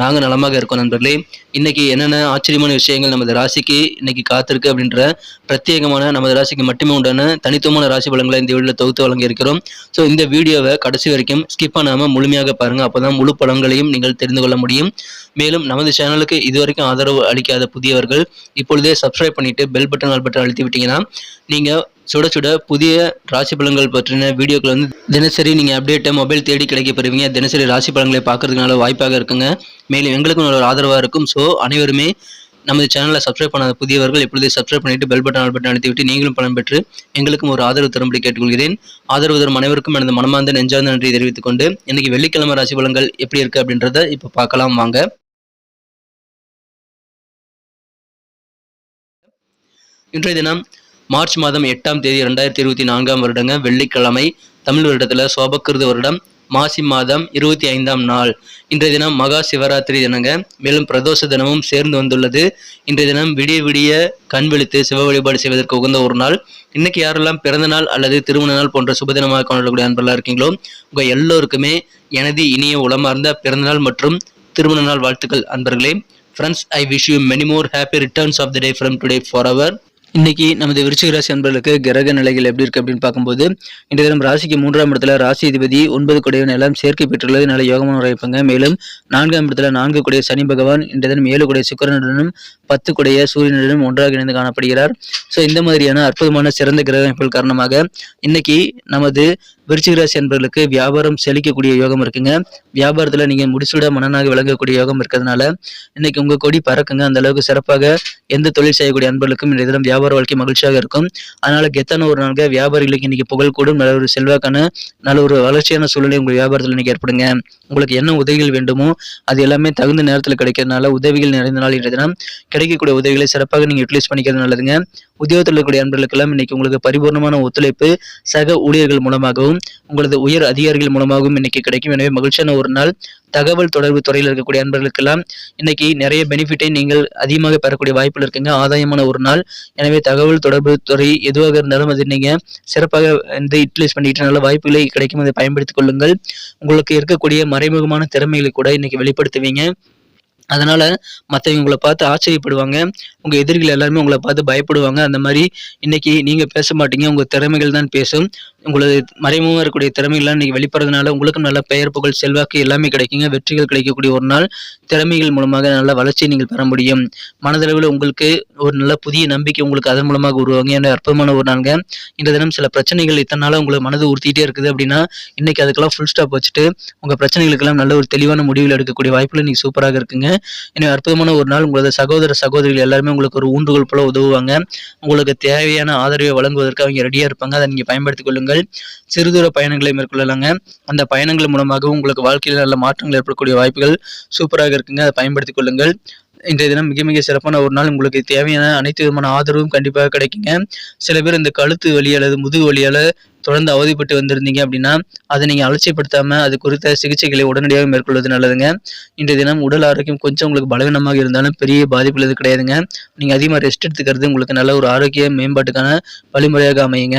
நாங்கள் நலமாக இருக்கோம் நண்பர்களே. இன்னைக்கு என்னென்ன ஆச்சரியமான விஷயங்கள் நமது ராசிக்கு இன்னைக்கு காத்திருக்கு அப்படின்ற பிரத்யேகமான நமது ராசிக்கு மட்டுமே உண்டான தனித்துவமான ராசி பலன்களை இந்த வீடியோவில் தொகுத்து வழங்கியிருக்கிறோம் ஸோ இந்த வீடியோவை கடைசி வரைக்கும் ஸ்கிப் பண்ணாமல் முழுமையாக பாருங்கள் அப்போ தான் முழு பலன்களையும் நீங்கள் தெரிந்து கொள்ள முடியும். மேலும் நமது சேனலுக்கு இதுவரைக்கும் ஆதரவு அளிக்காத புதியவர்கள் இப்பொழுதே சப்ஸ்கிரைப் பண்ணிட்டு பெல் பட்டன் ஆல் பட்டன் அழுத்தி விட்டீங்கன்னா நீங்கள் சுட சுட புதிய ராசி பலன்கள் பற்றின வீடியோக்கள் வந்து தினசரி நீங்கள் அப்டேட்டை மொபைல் தேடி கிடைக்க பெறுவீங்க. தினசரி ராசி பலன்களை பார்க்கறதுனால வாய்ப்பாக இருக்குங்க. மேலும் எங்களுக்கும் ஒரு ஆதரவாக இருக்கும். ஸோ அனைவருமே நமது சேனலை சப்ஸ்கிரைப் பண்ணாத புதியவர்கள் எப்பொழுது சப்ஸ்கிரைப் பண்ணிவிட்டு பெல் பட்டன் ஆல் பட்டன் அழுத்தி விட்டு நீங்களும் பலன் பெற்று எங்களுக்கும் ஒரு ஆதரவு தரும்படி கேட்டுக்கொள்கிறேன். ஆதரவு தரும் அனைவருக்கும் எனது மனமார்ந்த நெஞ்சார்ந்த நன்றி தெரிவித்துக் கொண்டு இன்னைக்கு வெள்ளிக்கிழமை ராசி பலன்கள் எப்படி இருக்கு அப்படின்றத இப்போ பார்க்கலாம் வாங்க. இன்றைய தினம் மார்ச் மாதம் எட்டாம் தேதி ரெண்டாயிரத்தி இருபத்தி நான்காம் வருடங்க வெள்ளிக்கிழமை தமிழ் வருடத்தில் சோபக்கிருது வருடம் மாசி மாதம் இருபத்தி ஐந்தாம் நாள். இன்றைய தினம் மகா சிவராத்திரி தினங்க. மேலும் பிரதோஷ தினமும் சேர்ந்து வந்துள்ளது. இன்றைய தினம் விடிய விடிய கண் விழித்து சிவ வழிபாடு செய்வதற்கு உகந்த ஒரு நாள். இன்னைக்கு யாரெல்லாம் பிறந்த நாள் அல்லது திருமண நாள் போன்ற சுபதினமாக கொண்டாடக்கூடிய அன்பெல்லாம் இருக்கீங்களோ உங்க எல்லோருக்குமே எனது இனிய உளமார்ந்த பிறந்தநாள் மற்றும் திருமண நாள் வாழ்த்துக்கள் அன்பர்களே. Friends I wish you many more happy returns of the day from today for our இன்னைக்கு நமது விருச்சிக ராசி அன்பர்களுக்கு கிரக நிலைகள் எப்படி இருக்கு அப்படின்னு பார்க்கும்போது இன்றைய தினம் ராசிக்கு மூன்றாம் இடத்துல ராசி அதிபதி ஒன்பது குடைய நிலம் சேர்க்கை பெற்றுள்ளது. நல்ல யோகமான உரைப்பாங்க மேலும் நான்காம் இடத்துல நான்கு கொடைய சனி பகவான் இன்றைய தினம் ஏழு கொடைய சுக்கரனுடனும் பத்து குடைய சூரியனுடனும் ஒன்றாக இணைந்து காணப்படுகிறார். ஸோ இந்த மாதிரியான அற்புதமான சிறந்த கிரக அமைப்புகள் காரணமாக இன்னைக்கு நமது விருச்சிகராசி என்பர்களுக்கு அன்பர்களுக்கு வியாபாரம் செழிக்கக்கூடிய யோகம் இருக்குங்க. வியாபாரத்தில் நீங்கள் முடிசூட மனநாக விளங்கக்கூடிய யோகம் இருக்கிறதுனால இன்னைக்கு உங்கள் கொடி பறக்குங்க. அந்த அளவுக்கு சிறப்பாக எந்த தொழில் செய்யக்கூடிய அன்பர்களுக்கும் இந்த தினம் வியாபார வாழ்க்கை மகிழ்ச்சியாக இருக்கும். அதனால கெத்தான ஒரு நாளாக வியாபாரிகளுக்கு இன்னைக்கு புகழ் கூடும். நல்ல ஒரு செல்வாக்கான நல்ல ஒரு வளர்ச்சியான சூழ்நிலை உங்கள் வியாபாரத்தில் இன்னைக்கு ஏற்படுங்க. உங்களுக்கு என்ன உதவிகள் வேண்டுமோ அது எல்லாமே தகுந்த நேரத்தில் கிடைக்கிறதுனால உதவிகள் நிறைந்த நாள் இன்றைய தினம். கிடைக்கக்கூடிய உதவிகளை சிறப்பாக நீங்கள் யூட்டிலைஸ் பண்ணிக்கிறது நல்லதுங்க. உத்தியோகத்தில் இருக்கக்கூடிய அன்பர்களுக்கெல்லாம் இன்னைக்கு உங்களுக்கு பரிபூர்ணமான ஒத்துழைப்பு சக ஊழியர்கள் மூலமாகவும் உங்களது உயர் அதிகாரிகள் மூலமாகவும் இன்னைக்கு கிடைக்கும். எனவே மகிழ்ச்சியான ஒரு நாள். தகவல் தொடர்பு துறையில் இருக்கக்கூடிய அன்பர்களுக்கெல்லாம் இன்னைக்கு நிறைய பெனிஃபிட்டை நீங்கள் அதிகமாக பெறக்கூடிய வாய்ப்புகள் இருக்குங்க. ஆதாயமான ஒரு நாள். எனவே தகவல் தொடர்பு துறை எதுவாக இருந்தாலும் அது நீங்க சிறப்பாக வந்து யூட்டிலைஸ் பண்ணிட்டு நல்ல வாய்ப்புகளை கிடைக்கும். அதை பயன்படுத்திக் கொள்ளுங்கள். உங்களுக்கு இருக்கக்கூடிய மறைமுகமான திறமைகளை கூட இன்னைக்கு வெளிப்படுத்துவீங்க. அதனால் மற்றவங்க உங்களை பார்த்து ஆச்சரியப்படுவாங்க. உங்கள் எதிரிகள் எல்லாருமே உங்களை பார்த்து பயப்படுவாங்க. அந்த மாதிரி இன்னைக்கு நீங்கள் பேச மாட்டீங்க. உங்கள் திறமைகள் தான் பேசும். உங்களது மறைமுகமாக இருக்கக்கூடிய திறமைகள்லாம் இன்றைக்கி வெளிப்படுறதுனால உங்களுக்கும் நல்ல பெயர் புகழ் செல்வாக்கு எல்லாமே கிடைக்குங்க. வெற்றிகள் கிடைக்கக்கூடிய ஒரு நாள். திறமைகள் மூலமாக நல்ல வளர்ச்சியை நீங்கள் பெற முடியும். மனதளவில் உங்களுக்கு ஒரு நல்ல புதிய நம்பிக்கை உங்களுக்கு அதன் மூலமாக உருவாங்க என்ற அற்புதமான ஒரு நாளுங்க. இந்த தினம் சில பிரச்சனைகள் இத்தனை நாளாக உங்களை மனது உறுத்திட்டே இருக்குது அப்படின்னா இன்றைக்கி அதுக்கெல்லாம் ஃபுல் ஸ்டாப் வச்சுட்டு உங்கள் பிரச்சனைகளுக்கெல்லாம் நல்ல ஒரு தெளிவான முடிவில் எடுக்கக்கூடிய வாய்ப்புகள் நீங்கள் சூப்பராக இருக்குங்க. எனவே அற்புதமான ஒரு நாள் உங்களது சகோதர சகோதரிகள் எல்லாருமே உங்களுக்கு ஒரு ஊன்றுகோல் போல உதவுவாங்க. உங்களுக்கு தேவையான ஆதரவை வழங்குவதற்கு அவங்க ரெடியாக இருப்பாங்க. அதை நீங்கள் பயன்படுத்திக் கொள்ளுங்கள். சிறு தூர பயணங்களை மேற்கொள்ளலாங்க. அந்த பயணங்கள் மூலமாக உங்களுக்கு வாழ்க்கையில் நல்ல மாற்றங்கள் ஏற்படக்கூடிய வாய்ப்புகள் சூப்பராக இருக்குங்க. அதை பயன்படுத்திக் கொள்ளுங்கள். இன்றைய தினம் மிக மிக சிறப்பான ஒரு நாள். உங்களுக்கு தேவையான அனைத்து விதமான ஆதரவும் கண்டிப்பாக கிடைக்குங்க. சில பேர் இந்த கழுத்து வலி அல்லது முதுகு வலியால் தொடர்ந்து அவதிப்பட்டு வந்திருந்தீங்க அப்படின்னா அதை நீங்கள் அலட்சியப்படுத்தாமல் அது குறித்த சிகிச்சைகளை உடனடியாக மேற்கொள்வது நல்லதுங்க. இன்றைய தினம் உடல் ஆரோக்கியம் கொஞ்சம் உங்களுக்கு பலவீனமாக இருந்தாலும் பெரிய பாதிப்பு எதுவும் கிடையாதுங்க. நீங்கள் அதிகமாக ரெஸ்ட் எடுத்துக்கிறது உங்களுக்கு நல்ல ஒரு ஆரோக்கிய மேம்பாட்டுக்கான வழிமுறையாக அமையுங்க.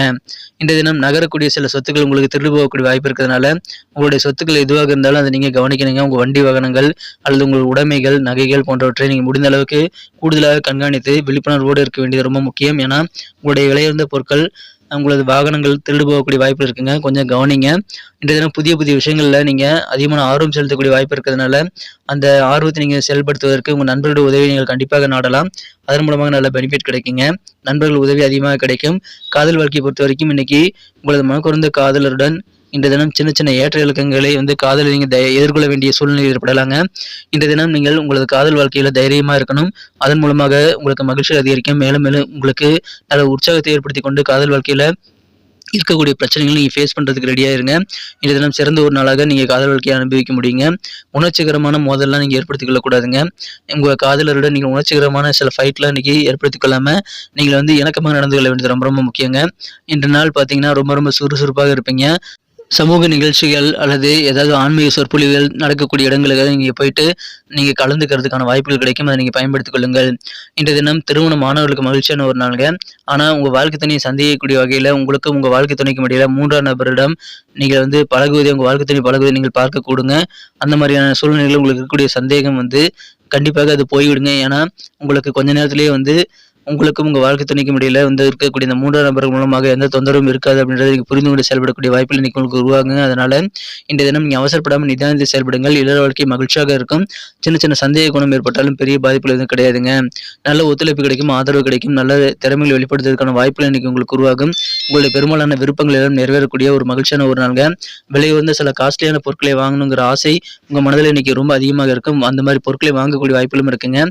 இன்றைய தினம் நகரக்கூடிய சில சொத்துக்கள் உங்களுக்கு திருடு போகக்கூடிய வாய்ப்பு இருக்கிறதுனால உங்களுடைய சொத்துக்கள் எதுவாக இருந்தாலும் அதை நீங்கள் கவனிக்கணுங்க. உங்கள் வண்டி வாகனங்கள் அல்லது உங்கள் உடைமைகள் நகைகள் போன்றவற்றை நீங்கள் முடிந்த அளவுக்கு கூடுதலாக கண்காணித்து விழிப்புணர்வோடு இருக்க வேண்டியது ரொம்ப முக்கியம். ஏன்னா உங்களுடைய விலையுறந்த பொருட்கள் உங்களது வாகனங்கள் திருடு போகக்கூடிய வாய்ப்பு இருக்குங்க. கொஞ்சம் கவனிங்க. இன்றைய தினம் புதிய புதிய விஷயங்களில் நீங்கள் அதிகமான ஆர்வம் செலுத்தக்கூடிய வாய்ப்பு இருக்கிறதுனால அந்த ஆர்வத்தை நீங்கள் செயல்படுத்துவதற்கு உங்கள் நண்பர்களுடைய உதவி நீங்கள் கண்டிப்பாக நாடலாம். அதன் மூலமாக நல்ல பெனிஃபிட் கிடைக்குங்க. நண்பர்கள் உதவி அதிகமாக கிடைக்கும். காதல் வாழ்க்கையை பொறுத்த வரைக்கும் இன்னைக்கு உங்களது மனக்குறந்த காதலருடன் இந்த தினம் சின்ன சின்ன ஏற்ற இலக்கங்களை வந்து காதல் நீங்கள் எதிர்கொள்ள வேண்டிய சூழ்நிலை ஏற்படலாங்க. இந்த தினம் நீங்கள் உங்களது காதல் வாழ்க்கையில் தைரியமாக இருக்கணும். அதன் மூலமாக உங்களுக்கு மகிழ்ச்சி அதிகரிக்கும். மேலும் மேலும் உங்களுக்கு நல்ல உற்சாகத்தை ஏற்படுத்தி கொண்டு காதல் வாழ்க்கையில் இருக்கக்கூடிய பிரச்சனைகளை நீங்கள் ஃபேஸ் பண்ணுறதுக்கு ரெடியாக இருங்க. இந்த தினம் சிறந்த ஒரு நாளாக நீங்கள் காதல் வாழ்க்கையை அனுபவிக்க முடியுங்க. உணர்ச்சிகரமான மோதல்லாம் நீங்கள் ஏற்படுத்திக் கொள்ளக்கூடாதுங்க உங்கள் காதலருடன் நீங்கள் உணர்ச்சிகரமான சில ஃபைட்லாம் இன்றைக்கி ஏற்படுத்திக் கொள்ளாமல் நீங்கள் வந்து இணக்கமாக நடந்து கொள்ள வேண்டியது ரொம்ப ரொம்ப முக்கியங்க. இன்று நாள் பார்த்தீங்கன்னா ரொம்ப ரொம்ப சுறுசுறுப்பாக இருப்பீங்க. சமூக நிகழ்ச்சிகள் அல்லது ஏதாவது ஆன்மீக சொற்பொழிவுகள் நடக்கக்கூடிய இடங்களுக்கு நீங்கள் போயிட்டு நீங்கள் கலந்துக்கிறதுக்கான வாய்ப்புகள் கிடைக்கும். அதை நீங்கள் பயன்படுத்திக் கொள்ளுங்கள். இன்றைய தினம் திருமண மாணவர்களுக்கு மகிழ்ச்சியான ஒரு நாளுங்க. ஆனால் உங்கள் வாழ்க்கை துணையை சந்தேகக்கூடிய வகையில் உங்களுக்கு உங்கள் வாழ்க்கை துணைக்கும் இடையில மூன்றாம் நபரிடம் நீங்கள் வந்து பழகுவதை உங்கள் வாழ்க்கை துணை பழகுவதை நீங்கள் பார்க்க கூடுங்க அந்த மாதிரியான சூழ்நிலையில் உங்களுக்கு இருக்கக்கூடிய சந்தேகம் வந்து கண்டிப்பாக அது போய்விடுங்க. ஏன்னா உங்களுக்கு கொஞ்ச நேரத்திலேயே வந்து உங்களுக்கும் உங்கள் வாழ்க்கை துணைக்கும் இடையில வந்து இருக்கக்கூடிய இந்த மூன்றாம் நபர்கள் மூலமாக எந்த தொந்தரவும் இருக்காது அப்படின்றத நீங்கள் புரிந்து கொண்டு செயல்படக்கூடிய வாய்ப்பில் இன்னைக்கு உங்களுக்கு உருவாகுங்க. அதனால் இன்றைய தினம் நீங்கள் அவசரப்படாமல் நிதானத்தில் செயல்படுங்கள். இளர வாழ்க்கை மகிழ்ச்சியாக இருக்கும். சின்ன சின்ன சந்தேக குணம் ஏற்பட்டாலும் பெரிய பாதிப்புகள் எதுவும் கிடையாதுங்க. நல்ல ஒத்துழைப்பு கிடைக்கும் ஆதரவு கிடைக்கும் நல்ல திறமைகளை வெளிப்படுத்துவதற்கான வாய்ப்புகள் இன்னைக்கு உங்களுக்கு உருவாகும். உங்களுடைய பெரும்பாலான விருப்பங்கள் எல்லாம் நிறைவேறக்கூடிய ஒரு மகிழ்ச்சியான ஒரு நாளுங்க. விலை உயர்ந்த சில காஸ்ட்லியான பொருட்களை வாங்கணுங்கிற ஆசை உங்கள் மனதில் இன்னைக்கு ரொம்ப அதிகமாக இருக்கும். அந்த மாதிரி பொருட்களை வாங்கக்கூடிய வாய்ப்புகளும் இருக்குங்க.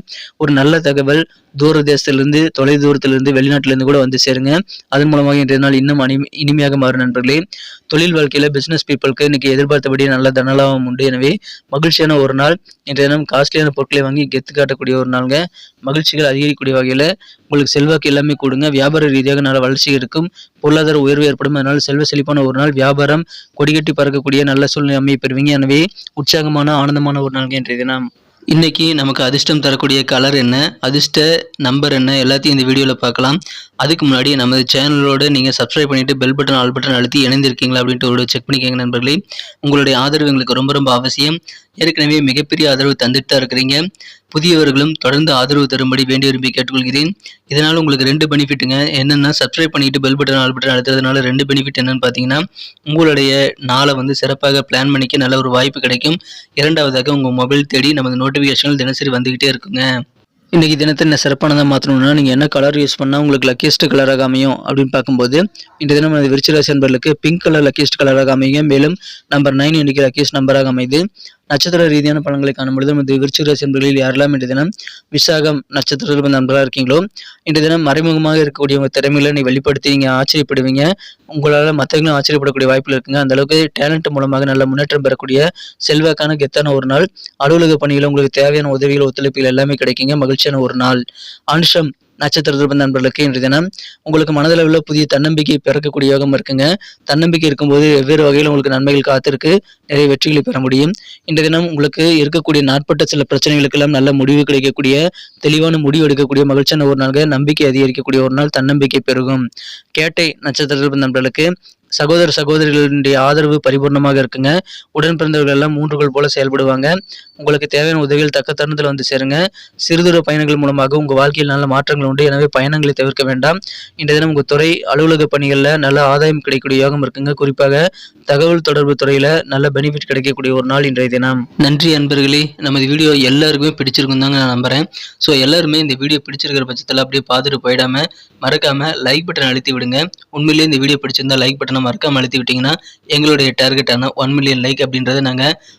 ஒரு நல்ல தகவல் தூர தேசத்திலிருந்து தொலை தூரத்திலிருந்து வெளிநாட்டிலிருந்து கூட வந்து சேருங்க. அதன் மூலமாக இன்றைய நாள் இன்னும் அனி இனிமையாக மாறும் நண்பர்களே. தொழில் வாழ்க்கையில் பிஸ்னஸ் பீப்புளுக்கு இன்னைக்கு எதிர்பார்த்தபடி நல்ல தனலாபம் உண்டு. எனவே மகிழ்ச்சியான ஒரு நாள். இன்றைய தினம் காஸ்ட்லியான பொருட்களை வாங்கி கெத்து காட்டக்கூடிய ஒரு நாளுங்க. மகிழ்ச்சிகள் அதிகரிக்கக்கூடிய வகையில் உங்களுக்கு செல்வாக்கு எல்லாமே கொடுங்க. வியாபார ரீதியாக நல்ல வளர்ச்சி இருக்கும். பொருளாதார உயர்வு ஏற்படும். அதனால் செல்வ செழிப்பான ஒரு நாள் வியாபாரம் கொடிகட்டி பறக்கக்கூடிய நல்ல சூழ்நிலை அமைய பெறுவீங்க. எனவே உற்சாகமான ஆனந்தமான ஒரு நாள் இன்றைய தினம் இன்னைக்கு நமக்கு அதிர்ஷ்டம் தரக்கூடிய கலர் என்ன அதிர்ஷ்ட நம்பர் என்ன எல்லாத்தையும் இந்த வீடியோவில் பார்க்கலாம். அதுக்கு முன்னாடி நமது சேனலோடு நீங்கள் சப்ஸ்கிரைப் பண்ணிட்டு பெல் பட்டன் ஆல் பட்டன் அழுத்தி இணைந்திருக்கீங்களா அப்படின்ட்டு ஒரு செக் பண்ணிக்கோங்க நண்பர்களே. உங்களுடைய ஆதரவு எங்களுக்கு ரொம்ப ரொம்ப அவசியம். ஏற்கனவே மிகப்பெரிய ஆதரவு தந்துட்டு தான் இருக்கிறீங்க. புதியவர்களும் தொடர்ந்து ஆதரவு தரும்படி வேண்டி விரும்பி கேட்டுக்கொள்கிறேன். இதனால் உங்களுக்கு ரெண்டு பெனிஃபிட்டுங்க. என்னென்னா சப்ஸ்கிரைப் பண்ணிட்டு பெல் பட்டன் ஆல் பட்டன் அழுத்துறதுனால ரெண்டு பெனிஃபிட் என்னன்னு பார்த்தீங்கன்னா உங்களுடைய நாளை வந்து சிறப்பாக பிளான் பண்ணிக்க நல்ல ஒரு வாய்ப்பு கிடைக்கும். இரண்டாவதாக உங்கள் மொபைல் தேடி நமது நோட்டிஃபிகேஷன்கள் தினசரி வந்துக்கிட்டே இருக்குங்க. இன்றைக்கி தினத்தை என்ன சிறப்பானதாக மாற்றணும்னா நீங்கள் என்ன கலர் யூஸ் பண்ணால் உங்களுக்கு லக்கியஸ்ட் கலராக அமையும் அப்படின்னு பார்க்கும்போது இந்த தினம் நமது விருச்சிராசி நண்பர்களுக்கு பிங்க் கலர் லக்கியஸ்ட் கலராக அமையும் மேலும் நம்பர் நைன் இன்றைக்கி லக்கியஸ்ட் நம்பராக அமைது நட்சத்திர ரீதியான பலன்களை காணும் பொழுது நமது விருச்சிகராசி நண்பர்களில் யாரெல்லாம் இன்றைய தினம் விசாகம் நட்சத்திரத்தில் வந்து நண்பர்களாக இருக்கீங்களோ இன்றைய தினம் மறைமுகமாக இருக்கக்கூடிய உங்கள் திறமைகளை நீ வெளிப்படுத்தி நீங்கள் ஆச்சரியப்படுவீங்க. உங்களால் மற்றவங்களும் ஆச்சரியப்படக்கூடிய வாய்ப்பில் இருக்குங்க. அந்த அளவுக்கு டேலண்ட் மூலமாக நல்ல முன்னேற்றம் பெறக்கூடிய செல்வாக்கான கெத்தான ஒரு நாள். அலுவலக பணியில் உங்களுக்கு தேவையான உதவிகள் ஒத்துழைப்புகள் எல்லாமே கிடைக்குங்க. மகிழ்ச்சியான ஒரு நாள். அனுஷம் நட்சத்திர திருப்ப நண்பர்களுக்கு இன்றைய தினம் உங்களுக்கு மனதளவில் புதிய தன்னம்பிக்கை பிறக்கக்கூடிய யோகம் இருக்குங்க. தன்னம்பிக்கை இருக்கும்போது வெவ்வேறு வகையில் உங்களுக்கு நன்மைகள் காத்திருக்கு. நிறைய வெற்றிகளை பெற முடியும். இன்றைய தினம் உங்களுக்கு இருக்கக்கூடிய நாட்பட்ட சில பிரச்சனைகளுக்கெல்லாம் நல்ல முடிவு கிடைக்கக்கூடிய தெளிவான முடிவு எடுக்கக்கூடிய மகிழ்ச்சியான ஒரு நாள் நம்பிக்கை அதிகரிக்கக்கூடிய ஒரு நாள் தன்னம்பிக்கை பெருகும். கேட்டை நட்சத்திர திருப்ப நண்பர்களுக்கு சகோதர சகோதரிகளுடைய ஆதரவு பரிபூர்ணமாக இருக்குங்க. உடன் பிறந்தவர்கள் எல்லாம் மூன்றுகள் போல செயல்படுவாங்க. உங்களுக்கு தேவையான உதவிகள் தக்க தருணத்தில் வந்து சேருங்க. சிறுதூர பயணங்கள் மூலமாக உங்கள் வாழ்க்கையில் நல்ல மாற்றங்கள் உண்டு. எனவே பயணங்களை தவிர்க்க வேண்டாம். இன்றைய தினம் உங்கள் துறை அலுவலக பணிகளில் நல்ல ஆதாயம் கிடைக்கக்கூடிய யோகம் இருக்குங்க. குறிப்பாக தகவல் தொடர்பு துறையில் நல்ல பெனிஃபிட் கிடைக்கக்கூடிய ஒரு நாள் இன்றைய தினம். நன்றி அன்பர்களே. நமது வீடியோ எல்லாருக்குமே பிடிச்சிருக்கும் தாங்க நான் நம்புறேன். ஸோ எல்லாருமே இந்த வீடியோ பிடிச்சிருக்கிற பட்சத்தில் அப்படியே பார்த்துட்டு போயிடாம மறக்காம லைக் பட்டன் அழுத்தி விடுங்க. உண்மையிலேயே இந்த வீடியோ பிடிச்சிருந்தா லைக் பட்டனை மறக்காம அழுத்தி விட்டீங்கன்னா எங்களுடைய டார்கெட்டான ஒன் மில்லியன் லைக் அப்படின்றத நாங்கள்